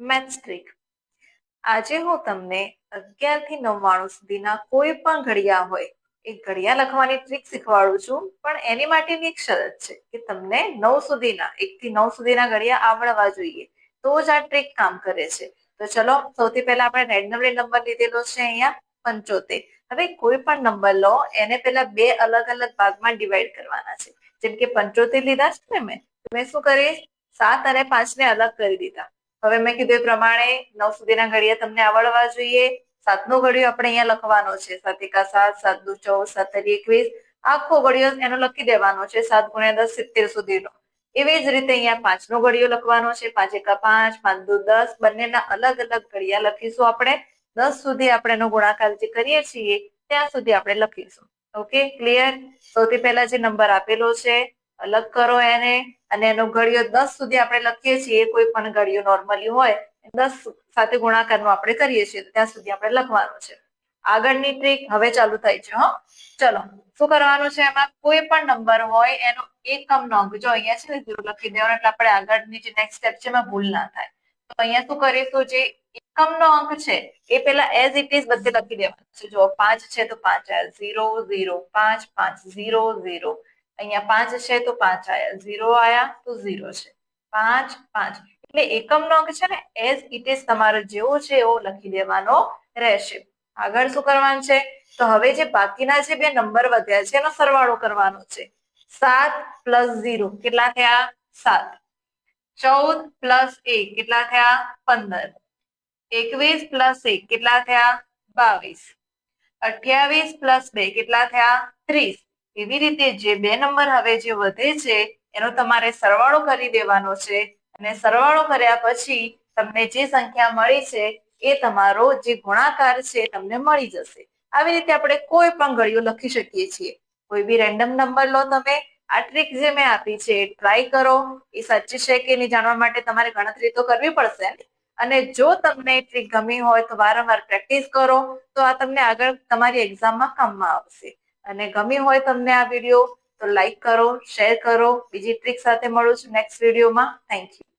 Maths trick આજે હું તમને અગિયારથી નવ્વાણું સુધીના કોઈ પણ ઘડિયા હોય, એ ઘડિયા લખવાની ટ્રીક શીખવાડું છું. પણ એની માટેની એક શરત છે કે તમને નવ સુધીના, એક થી નવ સુધીના ઘડિયા આવડવા જોઈએ. તો જ આ ટ્રીક કામ કરે છે. તો ચલો, સૌથી પહેલા આપણે રેન્ડમલી નંબર લીધેલો છે અહીંયા, પંચોતેર. હવે કોઈ પણ નંબર લો, એને પહેલા બે અલગ અલગ ભાગમાં ડિવાઈડ કરવાના છે. જેમ કે પંચોતેર લીધા છે ને મેં મેં શું કરીશ સાત અને પાંચ ને અલગ કરી દીધા. હવે મેં કીધું એ પ્રમાણે નવ સુધીના ઘડિયા તમને આવડવા જોઈએ. સાતનો ઘડિયો આપણે અહીંયા લખવાનો છે. સાત એકા સાત સાત દુ ચૌદ, સાત એકવીસ. આખો ઘડિયો એનો લખી દેવાનો છે સાત ગુણ્યા દસ સિત્તેર સુધીનો. એવી જ રીતે અહીંયા પાંચનો ઘડિયો લખવાનો છે. પાંચ એકા પાંચ પાંચ દુ દસ. બંનેના અલગ અલગ ઘડિયા લખીશું આપણે. દસ સુધી આપણે એનો ગુણાકાર જે કરીએ છીએ, ત્યાં સુધી આપણે લખીશું. ઓકે? ક્લિયર? સૌથી પહેલા જે નંબર આપેલો છે અલગ કરો એને અને એનો ઘડિયો દસ સુધી આપણે લખીએ છીએ કોઈ પણ ઘડિયો નોર્મલી હોય, દસ સાથે ગુણાકારનું આપણે કરીએ છીએ ત્યાં સુધી આપણે લખવાનું છે. આગળની ટ્રીક હવે ચાલુ થાય છે, હો. ચલો, શું કરવાનું છે એમાં? કોઈ પણ નંબર હોય, એનો એકમ અંક જો અહીંયા છે ને ઝીરો લખી દેવાનો, એટલે આપણે આગળની જે નેક્સ્ટ સ્ટેપ છે એમાં ભૂલ ના થાય. તો અહીંયા શું કરીશું, જે એકમ નો અંક છે, એ પેલા એઝ ઇટ ઇઝ બધે લખી દેવાનું છે. જો પાંચ છે તો પાંચ ઝીરો ઝીરો પાંચ પાંચ ઝીરો ઝીરો અહીંયા પાંચ છે તો પાંચ આયા. ઝીરો આયા તો ઝીરો છે. પાંચ પાંચ. એટલે એકમ નો અંક છે ને, એઝ ઇટ ઇઝ તમારો જેવો છે એવો લખી દેવાનો રહેશે. આગળ શું કરવાનું છે? તો હવે જે બાકીના જે બે નંબર વધ્યા છે એનો સરવાળો કરવાનો છે. સાત પ્લસ ઝીરો કેટલા થયા? સાત. ચૌદ પ્લસ એક કેટલા થયા? પંદર. એકવીસ પ્લસ એક કેટલા થયા? બાવીસ. અઠ્યાવીસ પ્લસ બે કેટલા થયા? ત્રીસ. એવી રીતે જે બે નંબર હવે જે વધે છે, એનો તમારે સરવાળો કરી દેવાનો છે. અને સરવાળો કર્યા પછી તમને જે સંખ્યા મળી છે, એ તમારો જે ગુણાકાર છે તમને મળી જશે. આવી રીતે આપણે કોઈ પણ ઘડીઓ લખી શકીએ છીએ. કોઈ બી રેન્ડમ નંબર લો તમે. આ ટ્રીક જે મેં આપી છે, ટ્રાય કરો. એ સાચી છે કે નહીં જાણવા માટે તમારે ગણતરી તો કરવી પડશે. અને જો તમને ટ્રીક ગમી હોય તો વારંવાર પ્રેક્ટિસ કરો, તો આ તમને આગળ તમારી એક્ઝામમાં કામમાં આવશે. અને ગમી હોય તમને આ વીડિયો તો લાઈક કરો, શેર કરો. બીજી ટ્રીક સાથે મળું છું નેક્સ્ટ વિડીયોમાં. Thank you.